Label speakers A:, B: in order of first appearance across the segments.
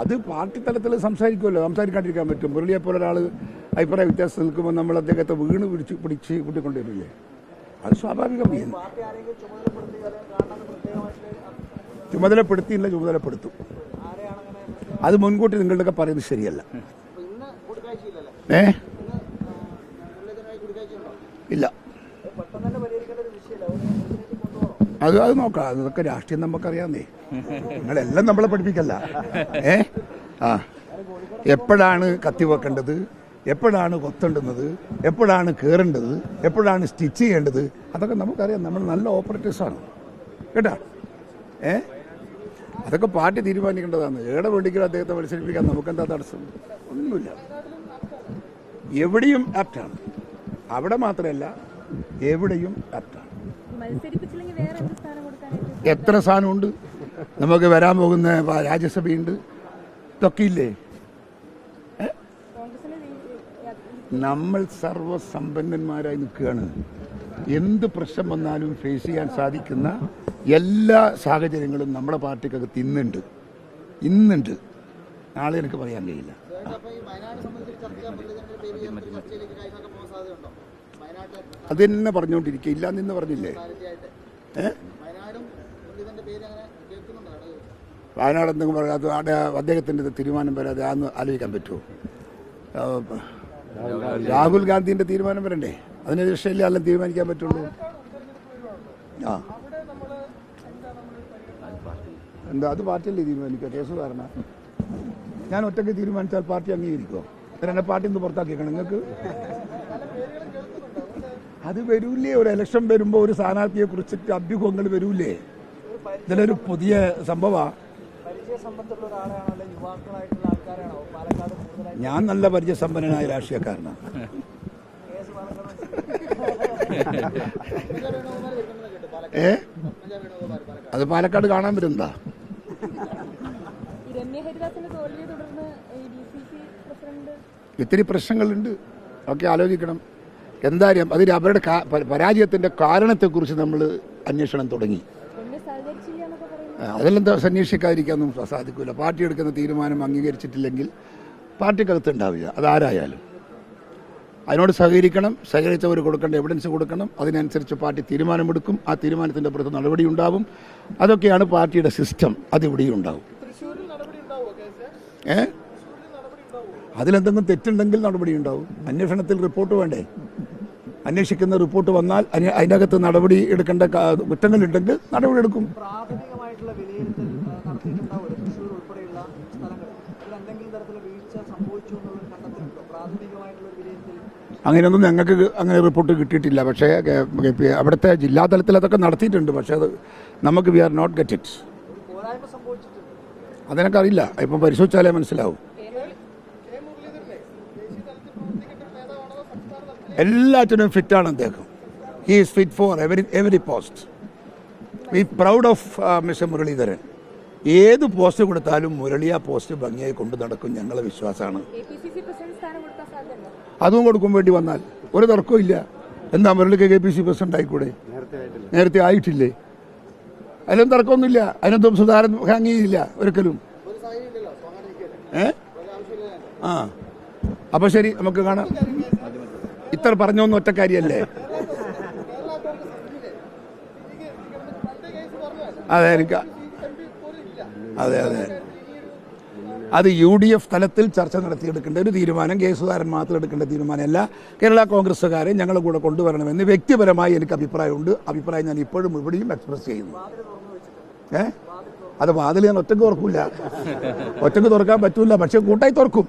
A: അത് പാർട്ടി തലത്തിൽ സംസാരിക്കുമല്ലോ. സംസാരിക്കാണ്ടിരിക്കാൻ പറ്റും. മുരളിയെ പോലെ ഒരാൾ അഭിപ്രായ വ്യത്യാസം നിൽക്കുമ്പോൾ നമ്മൾ അദ്ദേഹത്തെ വീണ് പിടിച്ച് പിടിച്ച് കൂട്ടിക്കൊണ്ടിരുന്നില്ലേ അത് സ്വാഭാവികമായി. ചുമതലപ്പെടുത്തിയില്ല ചുമതലപ്പെടുത്തും. അത് മുൻകൂട്ടി നിങ്ങളുടെയൊക്കെ പറയുന്നത് ശരിയല്ല. ഏ? ഇല്ല
B: അത് പെട്ടെന്ന് തന്നെ പരിഹരിക്കേണ്ട ഒരു വിഷയമല്ല അത് മുന്നിലേക്ക് കൊണ്ടുപോകണം
A: അത് അത് നോക്കാം. അതൊക്കെ രാഷ്ട്രീയം നമുക്കറിയാന്നേ നിങ്ങളെല്ലാം നമ്മളെ പഠിപ്പിക്കല്ല. ഏ? ആ. എപ്പോഴാണ് കത്തി വെക്കേണ്ടത്? എപ്പോഴാണ് കൊത്തേണ്ടുന്നത്? എപ്പോഴാണ് കയറേണ്ടത് എപ്പോഴാണ് സ്റ്റിച്ച് ചെയ്യേണ്ടത്? അതൊക്കെ നമുക്കറിയാം. നമ്മൾ നല്ല ഓപ്പറേറ്റേഴ്സാണ് കേട്ടാ? ഏ? അതൊക്കെ പാർട്ടി തീരുമാനിക്കേണ്ടതാണ്. ഏടെ വേണ്ടിക്കും അദ്ദേഹത്തെ മത്സരിപ്പിക്കാൻ നമുക്കെന്താ തടസ്സം? ഒന്നുമില്ല. എവിടെയും ആപ്റ്റാണ് അവിടെ മാത്രമല്ല എവിടെയും ആപ്റ്റാണ് എത്ര സാധനമുണ്ട് നമുക്ക് വരാൻ പോകുന്ന രാജ്യസഭയുണ്ട്. ഇതൊക്കെ ഇല്ലേ നമ്മൾ സർവസമ്പന്നന്മാരായി നിൽക്കുകയാണ്. എന്ത് പ്രശ്നം വന്നാലും ഫേസ് ചെയ്യാൻ സാധിക്കുന്ന എല്ലാ സാഹചര്യങ്ങളും നമ്മുടെ പാർട്ടിക്കകത്ത് ഇന്നുണ്ട്. ഇന്നുണ്ട്. നാളെ എനിക്ക് പറയാൻ കഴിയില്ല. അത് തന്നെ പറഞ്ഞുകൊണ്ടിരിക്കുക ഇല്ല എന്ന് പറഞ്ഞില്ലേ? ഏ?
B: വയനാട്
A: എന്തെങ്കിലും പറയാം? അത് അവിടെ അദ്ദേഹത്തിന്റെ തീരുമാനം വരാതെ അന്ന് ആലോചിക്കാൻ പറ്റുമോ രാഹുൽ ഗാന്ധിന്റെ തീരുമാനം വരണ്ടേ? അതിനെ രക്ഷയില്ല? അല്ലെങ്കിൽ തീരുമാനിക്കാൻ പറ്റുള്ളൂ? ആ. എന്താ? അത് പാർട്ടിയല്ലേ തീരുമാനിക്കുക? കേസ് കാരണം ഞാൻ ഒറ്റയ്ക്ക് തീരുമാനിച്ചാൽ പാർട്ടി അംഗീകരിക്കുമോ എന്നെ പാർട്ടി നിന്ന് പുറത്താക്കിയേക്കണം. നിങ്ങൾക്ക്? അത് വരൂലേ? ഒരു ഇലക്ഷൻ വരുമ്പോൾ ഒരു സ്ഥാനാർത്ഥിയെ കുറിച്ചിട്ട് അഭ്യൂഹങ്ങൾ വരൂലേ? ഇതിലൊരു പുതിയ സംഭവമാണ് ഞാൻ നല്ല പരിചയസമ്പന്നനായ രാഷ്ട്രീയക്കാരനാണ്. ഏ? അത് പാലക്കാട് കാണാൻ വരുന്നതാ. ഇത്തിരി പ്രശ്നങ്ങളുണ്ട്. ഒക്കെ ആലോചിക്കണം. എന്തായാലും അതിന് അവരുടെ പരാജയത്തിന്റെ കാരണത്തെക്കുറിച്ച് നമ്മൾ അന്വേഷണം തുടങ്ങി. അതെല്ലാം എന്താ അന്വേഷിക്കാതിരിക്കാനൊന്നും സാധിക്കില്ല പാർട്ടി എടുക്കുന്ന തീരുമാനം അംഗീകരിച്ചിട്ടില്ലെങ്കിൽ പാർട്ടിക്കകത്ത് ഉണ്ടാവില്ല അതാരായാലും. അതിനോട് സഹകരിക്കണം. സഹകരിച്ചവർ കൊടുക്കേണ്ട എവിഡൻസ് കൊടുക്കണം. അതിനനുസരിച്ച് പാർട്ടി തീരുമാനമെടുക്കും. ആ തീരുമാനത്തിന്റെ പുറത്ത് നടപടി ഉണ്ടാവും അതൊക്കെയാണ് പാർട്ടിയുടെ സിസ്റ്റം അതിവിടെയും ഉണ്ടാവും ഏ? അതിലെന്തെങ്കിലും തെറ്റുണ്ടെങ്കിൽ നടപടി ഉണ്ടാവും അന്വേഷണത്തിൽ റിപ്പോർട്ട് വേണ്ടേ? അന്വേഷിക്കുന്ന റിപ്പോർട്ട് വന്നാൽ അതിനകത്ത് നടപടി എടുക്കേണ്ട കുറ്റങ്ങളുണ്ടെങ്കിൽ നടപടി എടുക്കും അങ്ങനെയൊന്നും ഞങ്ങൾക്ക് അങ്ങനെ റിപ്പോർട്ട് കിട്ടിയിട്ടില്ല. പക്ഷേ അവിടുത്തെ ജില്ലാ തലത്തിൽ അതൊക്കെ നടത്തിയിട്ടുണ്ട്. പക്ഷേ അത് നമുക്ക് we are not get it. അതിനൊക്കെ അറിയില്ല. ഇപ്പം പരിശോധിച്ചാലേ മനസ്സിലാവും. എല്ലാറ്റിനും ഫിറ്റാണ് അദ്ദേഹം. He is fit for every every post we proud of mister Muraleedharan. ഏത് പോസ്റ്റ് കൊടുത്താലും മുരളി ആ പോസ്റ്റ് ഭംഗിയായി കൊണ്ടു നടക്കും ഞങ്ങളെ വിശ്വാസമാണ്. അതും കൊടുക്കും വേണ്ടി വന്നാൽ. ഒരു തർക്കവും ഇല്ല. എന്താ മുരളിക്ക് കെ പി സി പ്രസിഡന്റ് ആയിക്കൂടെ? നേരത്തെ ആയിട്ടില്ലേ. അതിലും തർക്കമൊന്നുമില്ല. അതിനൊന്നും സുധാരൻ ഹാങ്ങിയില്ല ഒരിക്കലും. ഏ? ആ. അപ്പോൾ ശരി നമുക്ക് കാണാം. ഇത്ര പറഞ്ഞൊന്നും ഒറ്റക്കാരിയല്ലേ അതെ എനിക്ക് അതെ അതെ. അത് യു ഡി എഫ് തലത്തിൽ ചർച്ച നടത്തിയെടുക്കേണ്ട ഒരു തീരുമാനം കെ മാത്രം എടുക്കേണ്ട തീരുമാനമല്ല. കേരള കോൺഗ്രസ്സുകാരെ ഞങ്ങളുടെ കൂടെ കൊണ്ടുവരണമെന്ന് വ്യക്തിപരമായി എനിക്ക് അഭിപ്രായമുണ്ട്. അഭിപ്രായം ഞാൻ ഇപ്പോഴും ഇവിടെയും എക്സ്പ്രസ് ചെയ്യുന്നു. ഏ? അത് വാതിൽ ഞാൻ ഒറ്റയ്ക്ക് തുറക്കൂല. ഒറ്റയ്ക്ക് തുറക്കാൻ പറ്റൂല പക്ഷെ കൂട്ടായി തുറക്കും.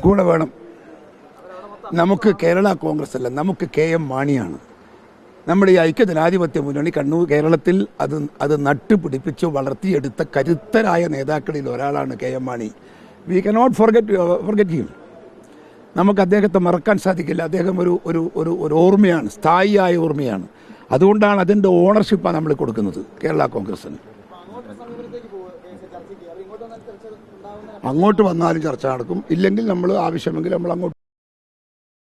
A: കൂടെ വേണം. നമുക്ക് കേരള കോൺഗ്രസ് അല്ല നമുക്ക് കെ എം മാണിയാണ്. നമ്മുടെ ഈ ഐക്യജനാധിപത്യ മുന്നണി കണ്ണൂർ കേരളത്തിൽ അത് അത് നട്ടുപിടിപ്പിച്ച് വളർത്തിയെടുത്ത കരുത്തരായ നേതാക്കളിൽ ഒരാളാണ് K M Mani. We cannot forget forget him നമുക്ക് അദ്ദേഹത്തെ മറക്കാൻ സാധിക്കില്ല. അദ്ദേഹം ഒരു ഒരു ഒരു ഒരു ഓർമ്മയാണ് സ്ഥായിയായ ഓർമ്മയാണ്. അതുകൊണ്ടാണ് അതിന്റെ ഓണർഷിപ്പാണ് നമ്മൾ കൊടുക്കുന്നത് കേരള കോൺഗ്രസ്സിന്. അങ്ങോട്ട് വന്നാലും ചർച്ച നടക്കും. ഇല്ലെങ്കിൽ നമ്മൾ ആവശ്യമെങ്കിൽ നമ്മൾ അങ്ങോട്ട്